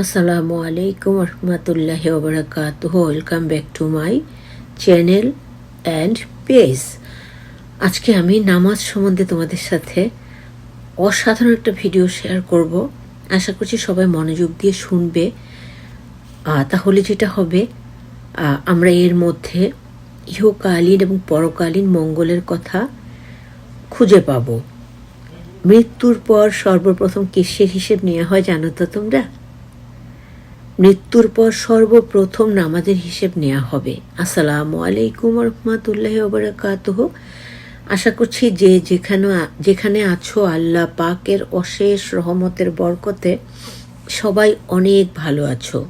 আসসালামু আলাইকুম রহমতুল্লাহ ওবরাকাতুহ welcome back to my channel and page আজকে আমি নামাজ সম্বন্ধে তোমাদের সাথে অসাধারণ একটা ভিডিও শেয়ার করব। আশা করছি সবাই মনোযোগ দিয়ে শুনবে। তাহলে যেটা হবে আমরা এর মধ্যে ইহকালীন এবং পরকালীন মঙ্গলের কথা খুঁজে পাবো। মৃত্যুর পর সর্বপ্রথম কিসের হিসেব নেওয়া হয় জানো তো তোমরা? মৃত্যুর পর সর্বপ্রথম নামাজের হিসেব নেওয়া হবে। আসসালামু আলাইকুম রহমতুল্লাহ ওবরাকাতুহ। আশা করছি যে যেখানে যেখানে আছো আল্লাহ পাকের অশেষ রহমতের বরকতে সবাই অনেক ভালো আছো।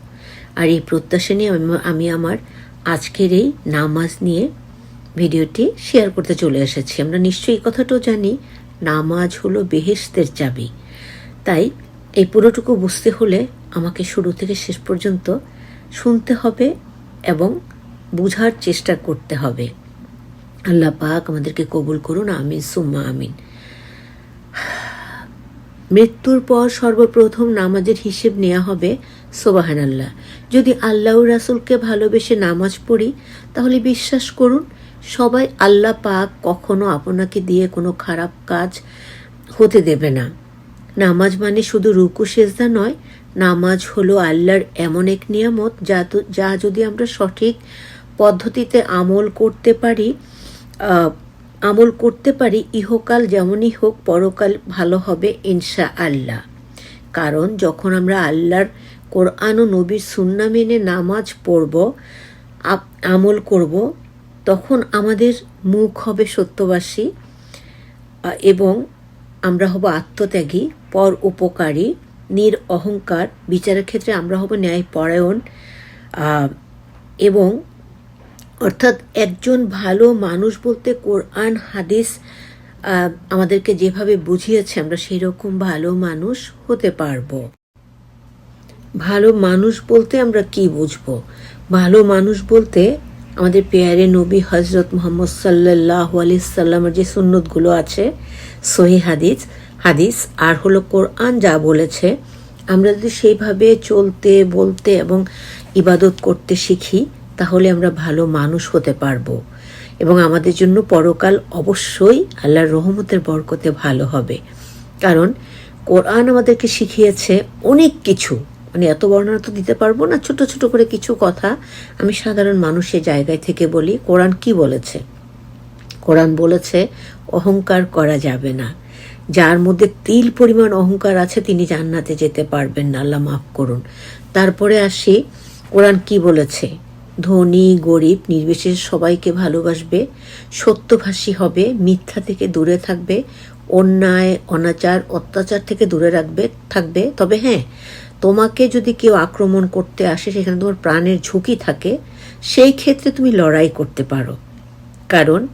আর এই প্রত্যাশা নিয়ে আমি- আমি আমার আজকের এই নামাজ নিয়ে ভিডিওটি শেয়ার করতে চলে এসেছি। আমরা নিশ্চয়ই এই কথাটাও জানি, নামাজ হলো বেহেশতের চাবি। তাই এই পুরোটুকু বুঝতে হলে আমাকে শুরু থেকে শেষ পর্যন্ত শুনতে হবে এবং বুঝার চেষ্টা করতে হবে। আল্লাহ পাক আমাদেরকে কবুল করুন, আমিন, সুম্মা আমিন। মৃত্যুর পর সর্বপ্রথম নামাজের হিসেব নেওয়া হবে সোবাহান আল্লাহ যদি আল্লাহ রাসুলকে ভালোবেসে নামাজ পড়ি, তাহলে বিশ্বাস করুন, সবাই আল্লাহ পাক কখনো আপনাকে দিয়ে কোনো খারাপ কাজ হতে দেবে না। নামাজ মানে শুধু রুকু, সেজদা নয় নামাজ হলো আল্লাহর এমন এক নিয়ামত যা যা যদি আমরা সঠিক পদ্ধতিতে আমল করতে পারি আমল করতে পারি, ইহকাল যেমনই হোক পরকাল ভালো হবে ইনশা আল্লাহ কারণ যখন আমরা আল্লাহর কোরআন ও নবীর সুন্না মেনে নামাজ পড়ব আমল করব, তখন আমাদের মুখ হবে সত্যবাসী এবং আমরা হব আত্মত্যাগী, পর উপকারী। নির অহংকার, বিচারের ক্ষেত্রে আমরা হব ন্যায়পরায়ণ এবং অর্থাৎ একজন ভালো মানুষ বলতে কোরআন, হাদিস আমাদেরকে যেভাবে বুঝিয়েছে আমরা সেই রকম ভালো মানুষ হতে পারব। ভালো মানুষ বলতে আমরা কি বুঝব? ভালো মানুষ বলতে আমাদের পেয়ারে নবী হজরত মোহাম্মদ সাল্লাহ আলি সাল্লামের যে সুন্নতগুলো আছে, সহি হাদিস হাদিস, আর হলো কোরআন যা বলেছে, আমরা যদি সেইভাবে চলতে, বলতে এবং ইবাদত করতে শিখি, তাহলে আমরা ভালো মানুষ হতে পারব। এবং আমাদের জন্য পরকাল অবশ্যই আল্লাহর রহমতের বরকতে ভালো হবে। কারণ কোরআন আমাদেরকে শিখিয়েছে অনেক কিছু। মানে এত বর্ণনা তো দিতে পারব না, ছোট ছোট করে কিছু কথা আমি সাধারণ মানুষের জায়গায় থেকে বলি, কোরআন কি বলেছে? কোরআন বলেছে, অহংকার করা যাবে না। যার মধ্যে তিল পরিমাণ অহংকার আছে, তিনি জান্নাতে যেতে পারবেন না। আল্লাহ মাফ করুন। তারপরে আসি, কোরআন কি বলেছে? ধনী, গরিব, নির্বিশেষে সবাইকে ভালোবাসবে, সত্যভাষী হবে, মিথ্যা থেকে দূরে থাকবে, অন্যায়, অনাচার, অত্যাচার থেকে দূরে রাখবে, থাকবে। তবে হ্যাঁ তোমাকে যদি কেউ আক্রমণ করতে আসে, সেখানে তোমার প্রাণের ঝুঁকি থাকে, সেই ক্ষেত্রে তুমি লড়াই করতে পারো। কারণ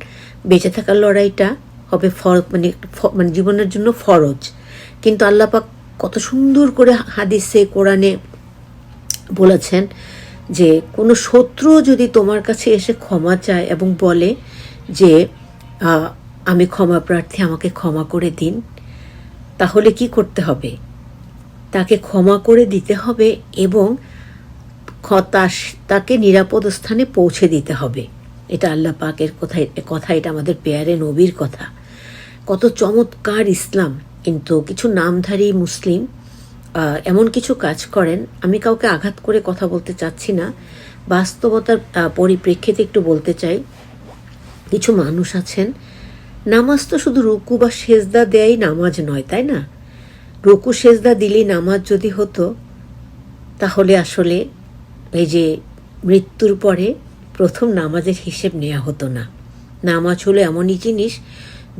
বেঁচে থাকার লড়াইটা হবে ফর মানে মানে জীবনের জন্য ফরজ। কিন্তু আল্লাপাক কত সুন্দর করে হাদিসে, কোরআনে বলেছেন যে, কোনো শত্রু যদি তোমার কাছে এসে ক্ষমা চায় এবং বলে যে আমি ক্ষমা প্রার্থী, আমাকে ক্ষমা করে দিন, তাহলে কি করতে হবে? তাকে ক্ষমা করে দিতে হবে এবং তাস- তাকে নিরাপদ স্থানে পৌঁছে দিতে হবে। এটা আল্লাহ পাকের কথা কথা এটা আমাদের পেয়ারে নবীর কথা। কত চমৎকার ইসলাম। কিন্তু কিছু নামধারী মুসলিম এমন কিছু কাজ করেন, আমি কাউকে আঘাত করে কথা বলতে চাচ্ছি না। বাস্তবতার পরিপ্রেক্ষিতে একটু বলতে চাই। কিছু মানুষ আছেন, নামাজ তো শুধু রুকু বা সেজদা দেয়াই নামাজ নয়, তাই না? রুকু, সেজদা দিলেই নামাজ যদি হতো, তাহলে আসলে এই যে মৃত্যুর পরে প্রথম নামাজের হিসেব নেওয়া হতো না। নামাজ হলো এমনই জিনিস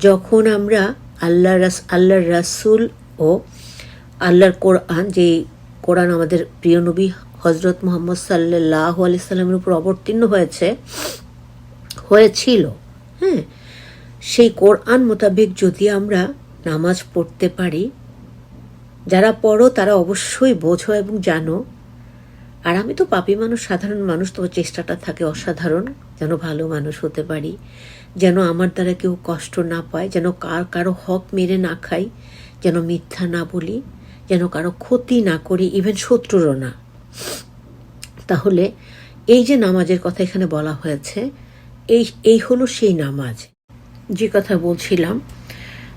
যখন আমরা আল্লাহ রাস, আল্লাহর রাসুল ও আল্লাহর কোরআন যে কোরআন আমাদের প্রিয় নবী হজরত মোহাম্মদ সাল্লাহ আলি সাল্লামের উপর অবতীর্ণ হয়েছে, হয়েছিল হ্যাঁ সেই কোরআন মোতাবেক যদি আমরা নামাজ পড়তে পারি, যারা পড়ো তারা অবশ্যই বোঝো এবং জানো। আর আমি তো পাপি মানুষ, সাধারণ মানুষ, তবে চেষ্টাটা থাকে অসাধারণ যেন ভালো মানুষ হতে পারি। যেন আমার দ্বারা কেউ কষ্ট না পায়, যেন কার কারও হক মেরে না খাই, যেন মিথ্যা না বলি, যেন কারও ক্ষতি না করি ইভেন শত্রুরও না। তাহলে এই যে নামাজের কথা এখানে বলা হয়েছে, এই এই হলো সেই নামাজ। যে কথা বলছিলাম,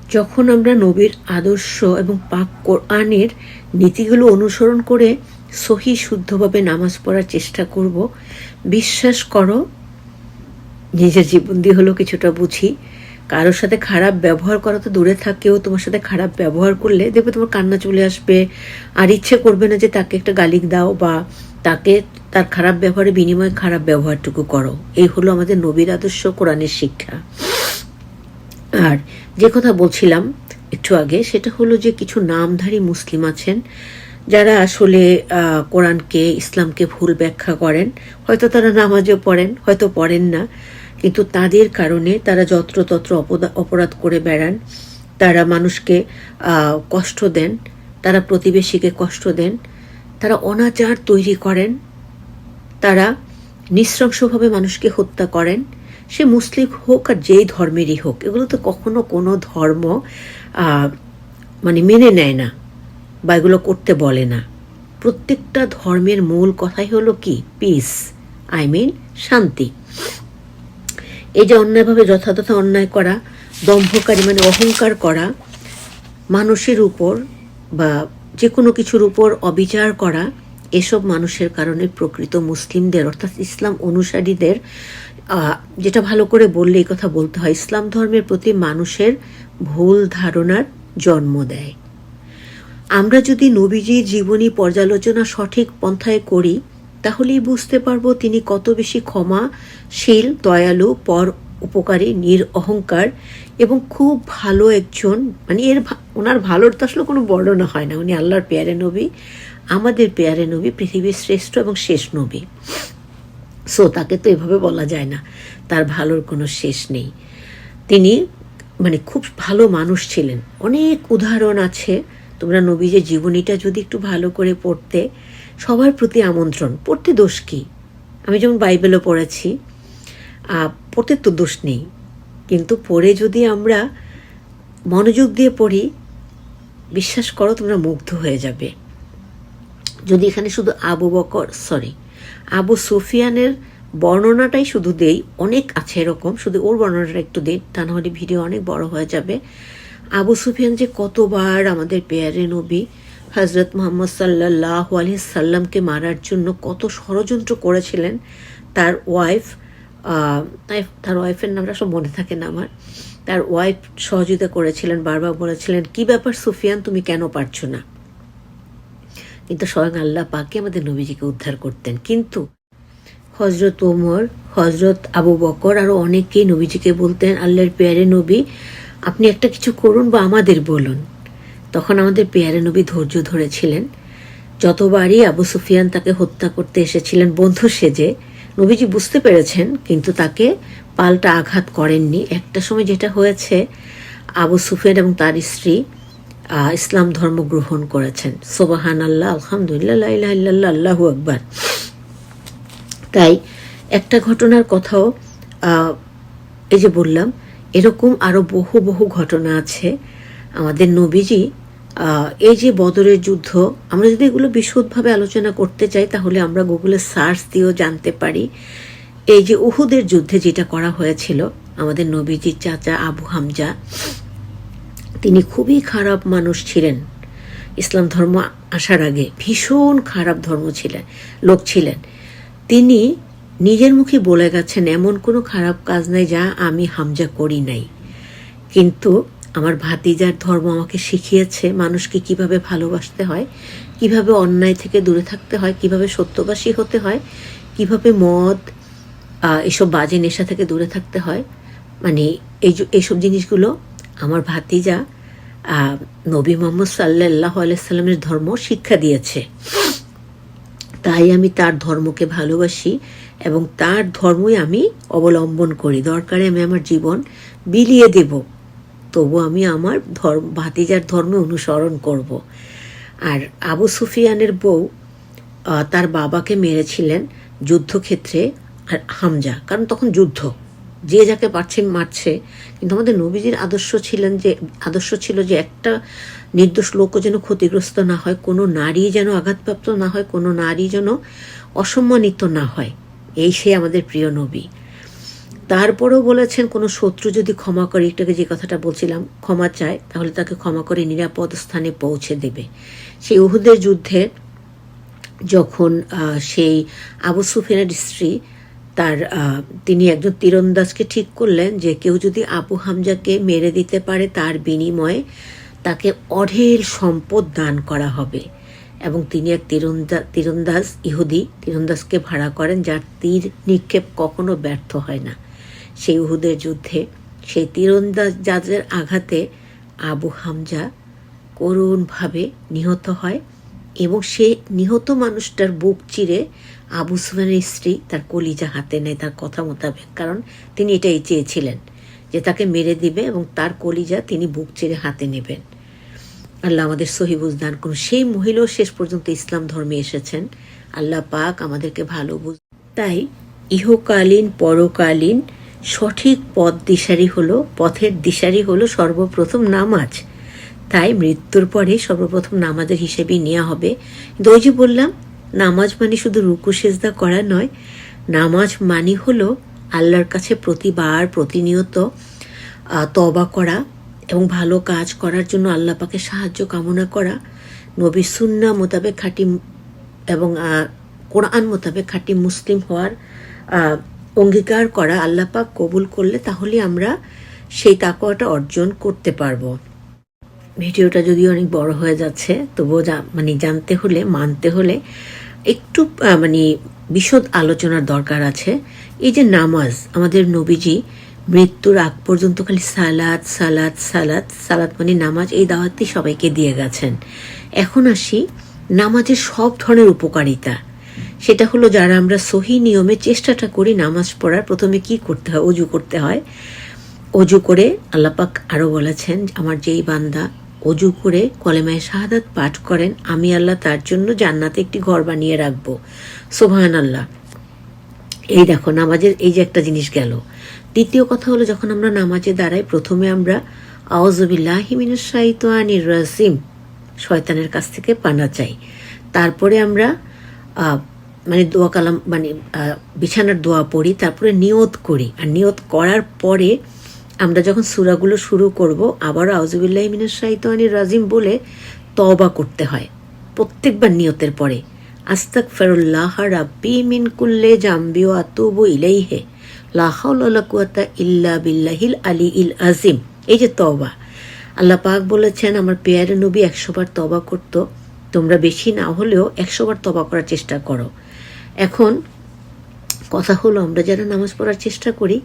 যখন আমরা নবীর আদর্শ এবং পাক কোরআনের নীতিগুলো অনুসরণ করে সহি শুদ্ধভাবে নামাজ পড়ার চেষ্টা করব, বিশ্বাস করো নিজের জীবন দিয়ে হলেও কিছুটা বুঝি। কারোর সাথে খারাপ ব্যবহার করা তো দূরে থাকেও, তোমার সাথে খারাপ ব্যবহার করলে দেখবে তোমার কান্না চলে আসবে। আর ইচ্ছে করবে না যে তাকে একটা গালিক দাও বা তাকে তার খারাপ ব্যবহারের বিনিময়ে খারাপ ব্যবহারটুকু করো। এই হলো আমাদের নবীর আদর্শ কোরআনের শিক্ষা। আর যে কথা বলছিলাম একটু আগে, সেটা হলো যে কিছু নামধারী মুসলিম আছেন যারা আসলে কোরআনকে, ইসলামকে ভুল ব্যাখ্যা করেন। হয়তো তারা নামাজও পড়েন, হয়তো পড়েন না। কিন্তু তাদের কারণে তারা যত্রতত্র অপরাধ করে বেড়ান। তারা মানুষকে কষ্ট দেন। তারা প্রতিবেশীকে কষ্ট দেন। তারা অনাচার তৈরি করেন। তারা নৃশংসভাবে মানুষকে হত্যা করেন। সে মুসলিম হোক আর যেই ধর্মেরই হোক, এগুলো তো কখনো কোনো ধর্ম মানে মেনে নেয় না বা এগুলো করতে বলে না। প্রত্যেকটা ধর্মের মূল কথাই হলো কি? পিস আই মিন শান্তি। এই যে অন্যায়ভাবে যথাযথ অন্যায় করা, দম্ভকারী মানে অহংকার করা, মানুষের উপর বা যে কোনো কিছুর উপর অবিচার করা, এসব মানুষের কারণে প্রকৃত মুসলিমদের, অর্থাৎ ইসলাম অনুসারীদের যেটা ভালো করে বললে এই কথা বলতে হয়, ইসলাম ধর্মের প্রতি মানুষের ভুল ধারণার জন্ম দেয়। আমরা যদি নবীজির জীবনী পর্যালোচনা সঠিক পন্থায় করি তাহলেই বুঝতে পারব তিনি কত বেশি ক্ষমাশীল দয়ালু, পর উপকারী, নির অহংকার এবং খুব ভালো একজন। মানে এর ওনার ভালোর তো আসলে কোনো বর্ণনা হয় না। উনি আল্লাহর পেয়ারে নবী, আমাদের পেয়ারে নবী, পৃথিবীর শ্রেষ্ঠ এবং শেষ নবী। সো তাকে তো এভাবে বলা যায় না। তার ভালোর কোনো শেষ নেই। তিনি মানে খুব ভালো মানুষ ছিলেন। অনেক উদাহরণ আছে। তোমরা নবীজের জীবনীটা যদি একটু ভালো করে পড়তে সবার প্রতি আমন্ত্রণ। পড়তে দোষ কি? আমি যেমন বাইবেলও পড়েছি পড়তে তো দোষ নেই। কিন্তু পড়ে যদি আমরা মনোযোগ দিয়ে পড়ি, বিশ্বাস করো তোমরা মুগ্ধ হয়ে যাবে। যদি এখানে শুধু আবু বকর সরি আবু সুফিয়ানের বর্ণনাটাই শুধু দেই, অনেক আছে এরকম, শুধু ওর বর্ণনাটা একটু দিই, তা নাহলে ভিডিও অনেক বড় হয়ে যাবে। আবু সুফিয়ান যে কতবার আমাদের পেয়ারে নবী হজরত মোহাম্মদ সাল্লাহ আলি সাল্লামকে মারার জন্য কত ষড়যন্ত্র করেছিলেন। তার ওয়াইফ তার ওয়াইফের নামটা সব মনে থাকে না আমার। তার ওয়াইফ সহযোগিতা করেছিলেন, বারবার বলেছিলেন, কি ব্যাপার সুফিয়ান, তুমি কেন পারছ না? কিন্তু স্বয়ং আল্লাহ পাকে আমাদের নবীজিকে উদ্ধার করতেন। কিন্তু হজরত ওমর হজরত আবু বকর আরও অনেকেই নবীজিকে বলতেন, আল্লাহর পেয়ারে নবী, আপনি একটা কিছু করুন বা আমাদের বলুন। তখন আমাদের পেয়ারে নবী ধৈর্য ধরেছিলেন। যতবারই আবু সুফিয়ান তাকে হত্যা করতে এসেছিলেন, বন্ধু সেজে নবীজি বুঝতে পেরেছেন, কিন্তু তাকে পাল্টা আঘাত করেননি। একটা সময় যেটা হয়েছে, আবু সুফিয়ান এবং তার স্ত্রী ইসলাম ধর্ম গ্রহণ করেছেন। সোবাহান আল্লাহ আলহামদুলিল্লাহ ইল্লাল্লাহ, আল্লাহু আকবার। তাই একটা ঘটনার কথাও এই যে বললাম, এরকম আরও বহু বহু ঘটনা আছে। আমাদের নবীজি এই যে বদরের যুদ্ধ, আমরা যদি এগুলো বিশদভাবে আলোচনা করতে চাই, তাহলে আমরা গুগলে সার্চ দিয়েও জানতে পারি। এই যে উহুদের যুদ্ধে যেটা করা হয়েছিল, আমাদের নবীজির চাচা আবু হামজা, তিনি খুবই খারাপ মানুষ ছিলেন। ইসলাম ধর্ম আসার আগে ভীষণ খারাপ ধর্ম ছিলেন, লোক ছিলেন। তিনি নিজের মুখে বলে গেছেন, এমন কোনো খারাপ কাজ নাই যা আমি হামজা করি নাই। কিন্তু আমার ভাতিজার ধর্ম আমাকে শিখিয়েছে মানুষকে কীভাবে ভালোবাসতে হয়, কীভাবে অন্যায় থেকে দূরে থাকতে হয়, কীভাবে সত্যবাসী হতে হয়, কীভাবে মদ এসব বাজে নেশা থেকে দূরে থাকতে হয়। মানে এই এইসব জিনিসগুলো আমার ভাতিজা নবী মোহাম্মদ সাল্লাহ আলাইসাল্লামের ধর্ম শিক্ষা দিয়েছে। তাই আমি তার ধর্মকে ভালোবাসি এবং তার ধর্মই আমি অবলম্বন করি। দরকারে আমি আমার জীবন বিলিয়ে দেব। তবু আমি আমার ধর্ম, ভাতিজার ধর্মে অনুসরণ করব। আর আবু সুফিয়ানের বউ তার বাবাকে মেরেছিলেন যুদ্ধক্ষেত্রে আর হামজা, কারণ তখন যুদ্ধ। যে যাকে পারছে মারছে। কিন্তু আমাদের নবীজির আদর্শ ছিলেন যে, আদর্শ ছিল যে একটা নির্দোষ লোকও যেন ক্ষতিগ্রস্ত না হয়, কোনো নারী যেন আঘাতপ্রাপ্ত না হয়, কোনো নারী যেন অসম্মানিত না হয়। এই সে আমাদের প্রিয় নবী। তারপরেও বলেছেন, কোনো শত্রু যদি ক্ষমা করে, একটাকে যে কথাটা বলছিলাম, ক্ষমা চায়, তাহলে তাকে ক্ষমা করে নিরাপদ স্থানে পৌঁছে দেবে। সেই উহুদের যুদ্ধে যখন সেই আবু সুফিয়ানের স্ত্রী তার তিনি একজন তীরন্দাজকে ঠিক করলেন যে কেউ যদি আবু হামজাকে মেরে দিতে পারে, তার বিনিময়ে তাকে অঢেল সম্পদ দান করা হবে। এবং তিনি এক তীরন্দা, তীরন্দাজ ইহুদি, তীরন্দাজকে ভাড়া করেন, যার তীর নিক্ষেপ কখনো ব্যর্থ হয় না। সেই উহুদের যুদ্ধে সেই তীরন্দাজের আঘাতে আবু হামজা করুণভাবে নিহত হয় এবং সে নিহত মানুষটার বুক চিরে আবু সুফিয়ানের স্ত্রী তার কলিজা হাতে নেয় তার কথা মোতাবেক। কারণ তিনি এটাই চেয়েছিলেন যে তাকে মেরে দিবে এবং তার কলিজা তিনি বুক চিরে হাতে নেবেন। আল্লাহ আমাদের সহিবুজ দান করুন। সেই মহিলাও শেষ পর্যন্ত ইসলাম ধর্মে এসেছেন। আল্লাহ পাক আমাদেরকে ভালো বুঝ তাই ইহকালীন, পরকালীন সঠিক পথ দিশারি হলো, পথের দিশারি হলো সর্বপ্রথম নামাজ। তাই মৃত্যুর পরে সর্বপ্রথম নামাজের হিসেবেই নেওয়া হবে। কিন্তু যে বললাম, নামাজ মানে শুধু রুকু, সেজদা করা নয়, নামাজ মানে হলো আল্লাহর কাছে প্রতিবার প্রতিনিয়ত তবা করা এবং ভালো কাজ করার জন্য আল্লাহ পাকে সাহায্য কামনা করা নবী সুন্না মোতাবেক খাঁটি এবং কোরআন মোতাবেক খাঁটি মুসলিম হওয়ার অঙ্গীকার করা আল্লাহ পাক কবুল করলে তাহলে আমরা সেই তাকওয়াটা অর্জন করতে পারব। ভিডিওটা যদি অনেক বড় হয়ে যাচ্ছে, তবুও মানে জানতে হলে, মানতে হলে একটু মানে বিশদ আলোচনার দরকার আছে। এই যে নামাজ, আমাদের নবীজি মৃত্যুর আগ পর্যন্ত খালি সালাদ সালাদ সালাদ সালাদ মানে নামাজ, এই দাওয়াতই সবাইকে দিয়ে গেছেন। এখন আসি নামাজের সব ধরনের উপকারিতা। সেটা হলো যারা আমরা সহি নিয়মে চেষ্টাটা করি নামাজ পড়ার, প্রথমে কি করতে হয়? অজু করতে হয়। অজু করে আল্লাপাক আরও বলেছেন, আমার যেই বান্দা অজু করে কলেমায় শাহাদাত পাঠ করেন, আমি আল্লাহ তার জন্য জান্নাতে একটি ঘর বানিয়ে রাখব। সোভান আল্লাহ এই দেখো, নামাজের এই যে একটা জিনিস গেল। দ্বিতীয় কথা হলো, যখন আমরা নামাজে দাঁড়াই, প্রথমে আমরা আওয়াজবিল্লাহিমিনুসাইতানির রাসিম শয়তানের কাছ থেকে পানা চাই। তারপরে আমরা মানে দোয়া কালাম মানে বিছানার দোয়া পড়ি, তারপরে নিয়ত করি। আর নিয়ত করার পরে আমরা যখন সুরাগুলো শুরু করব, আবারও আউজুবিল্লাহ মিনাস শাইতানির রাজিম বলে তওবা করতে হয়, প্রত্যেকবার নিয়তের পরে। আস্তাক ফেরুল্লাহ রাব্বি মিন কুল্লে জাম্বি ও আতুবু ইলাইহে, লা হাওলা ওয়ালা ইল্লা বিল্লাহিল আলী ইল আজিম এই যে তওবা, আল্লাহ পাক বলেছেন, আমার পেয়ারে নবী একশোবার তবা করতো, তোমরা বেশি না হলেও একশোবার তবা করার চেষ্টা করো। এখন কথা হলো, আমরা যারা নামাজ পড়ার চেষ্টা করি,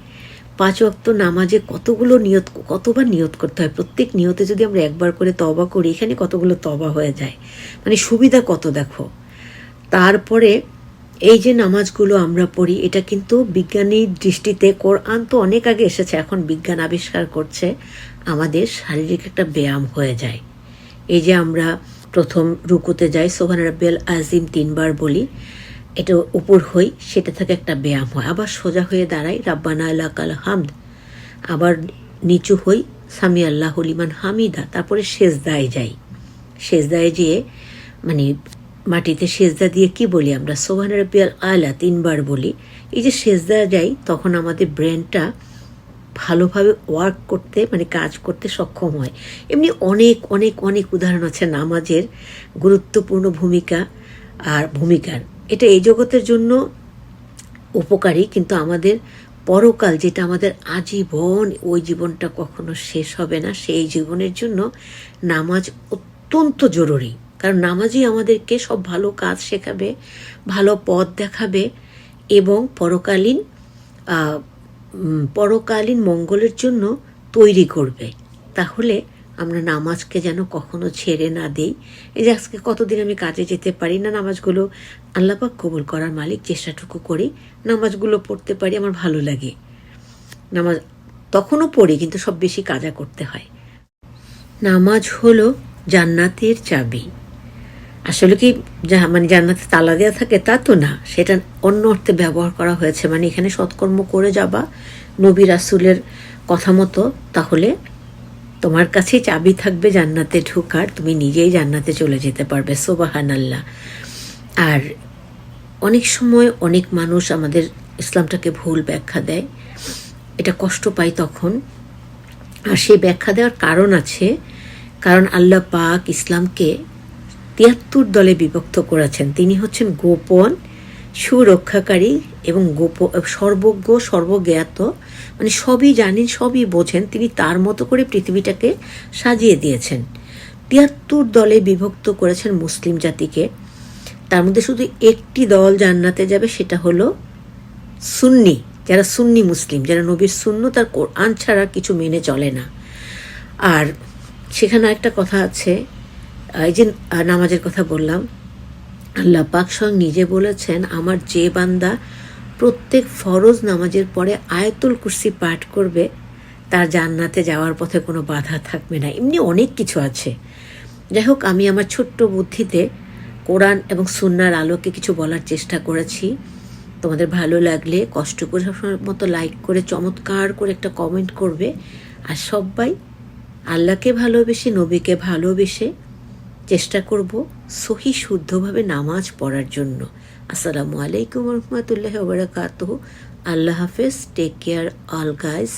পাঁচ ওয়াক্ত নামাজে কতগুলো নিয়ত, কতবার নিয়ত করতে হয়? প্রত্যেক নিয়তে যদি আমরা একবার করে তবা করি, এখানে কতগুলো তবা হয়ে যায়? মানে সুবিধা কত দেখো? তারপরে এই যে নামাজগুলো আমরা পড়ি, এটা কিন্তু বিজ্ঞানীর দৃষ্টিতে, কোরআন তো অনেক আগে এসেছে, এখন বিজ্ঞান আবিষ্কার করছে, আমাদের শারীরিক একটা ব্যায়াম হয়ে যায়। এই যে আমরা প্রথম রুকুতে যাই সোহান রাব্বেল আজিম তিনবার বলি এটা উপর হই, সেটা থেকে একটা ব্যায়াম হয়। আবার সোজা হয়ে দাঁড়াই, রাব্বানা আল্লাহ কাল হামদ। আবার নিচু হই, সামি আল্লাহ হলিমান হামিদা। তারপরে সেজদায় যাই। সেজদায় যেয়ে মানে মাটিতে সেজদা দিয়ে কি বলি আমরা? সোহান রবিয়াল আলা তিনবার বলি। এই যে সেজদা যাই, তখন আমাদের ব্রেনটা ভালোভাবে ওয়ার্ক করতে মানে কাজ করতে সক্ষম হয়। এমনি অনেক অনেক অনেক উদাহরণ আছে নামাজের গুরুত্বপূর্ণ ভূমিকা আর ভূমিকার। এটা এই জগতের জন্য উপকারী, কিন্তু আমাদের পরকাল যেটা আমাদের আজীবন, ওই জীবনটা কখনো শেষ হবে না। সেই জীবনের জন্য নামাজ অত্যন্ত জরুরি। কারণ নামাজই আমাদেরকে সব ভালো কাজ শেখাবে, ভালো পথ দেখাবে এবং পরকালীন পরকালীন মঙ্গলের জন্য তৈরি করবে। তাহলে আমরা নামাজকে যেন কখনো ছেড়ে না দিই। এই যে আজকে কতদিন আমি কাজে যেতে পারি না, নামাজগুলো আল্লাপাক কবুল করার মালিক, চেষ্টাটুকু করি, নামাজগুলো পড়তে পারি, আমার ভালো লাগে। নামাজ তখনও পড়ি, কিন্তু সব বেশি কাজা করতে হয়। নামাজ হলো জান্নাতের চাবি। আসলে কি যা মানে জান্নাতে তালা দেওয়া থাকে তা তো না, সেটা অন্য অর্থে ব্যবহার করা হয়েছে। মানে এখানে সৎকর্ম করে যাবা, নবী রাসুলের কথা মতো, তাহলে তোমার কাছেই চাবি থাকবে জান্নাতে ঢোকার, তুমি নিজেই জান্নাতে চলে যেতে পারবে সোবাহান আল্লাহ আর অনেক সময় অনেক মানুষ আমাদের ইসলামটাকে ভুল ব্যাখ্যা দেয়। এটা কষ্ট পাই তখন। আর সেই ব্যাখ্যা দেওয়ার কারণ আছে, কারণ আল্লাহ পাক ইসলামকে তিয়াত্তর দলে বিভক্ত করেছেন। তিনি হচ্ছেন গোপন, সুরক্ষাকারী এবং গোপ, সর্বজ্ঞ, সর্বজ্ঞাত মানে সবই জানেন, সবই বোঝেন। তিনি তার মতো করে পৃথিবীটাকে সাজিয়ে দিয়েছেন। তিয়াত্তর দলে বিভক্ত করেছেন মুসলিম জাতিকে। তার মধ্যে শুধু একটি দল জান্নাতে যাবে, সেটা হলো সুন্নি, যারা সুন্নি মুসলিম, যারা নবীর শূন্য তার কোরআন ছাড়া কিছু মেনে চলে না। আর সেখানে একটা কথা আছে, এই যে নামাজের কথা বললাম, আল্লাহ পাক স্বয়ং নিজে বলেছেন, আমার যে বান্দা প্রত্যেক ফরজ নামাজের পরে আয়তুল কুরসি পাঠ করবে, তার জান্নাতে যাওয়ার পথে কোনো বাধা থাকবে না। এমনি অনেক কিছু আছে। যাই হোক, আমি আমার ছোট্ট বুদ্ধিতে কোরআন এবং সুন্নার আলোকে কিছু বলার চেষ্টা করেছি। তোমাদের ভালো লাগলে, কষ্ট করে সবসময় মতো লাইক করে, চমৎকার করে একটা কমেন্ট করবে। আর সবাই আল্লাহকে ভালোবেসে, নবীকে ভালোবেসে চেষ্টা করব সহি শুদ্ধভাবে নামাজ পড়ার জন্য। আসসালামু আলাইকুম রহমতুল্লাহ ওবরাকাত আল্লাহ হাফেজ টেক কেয়ার অল গাইস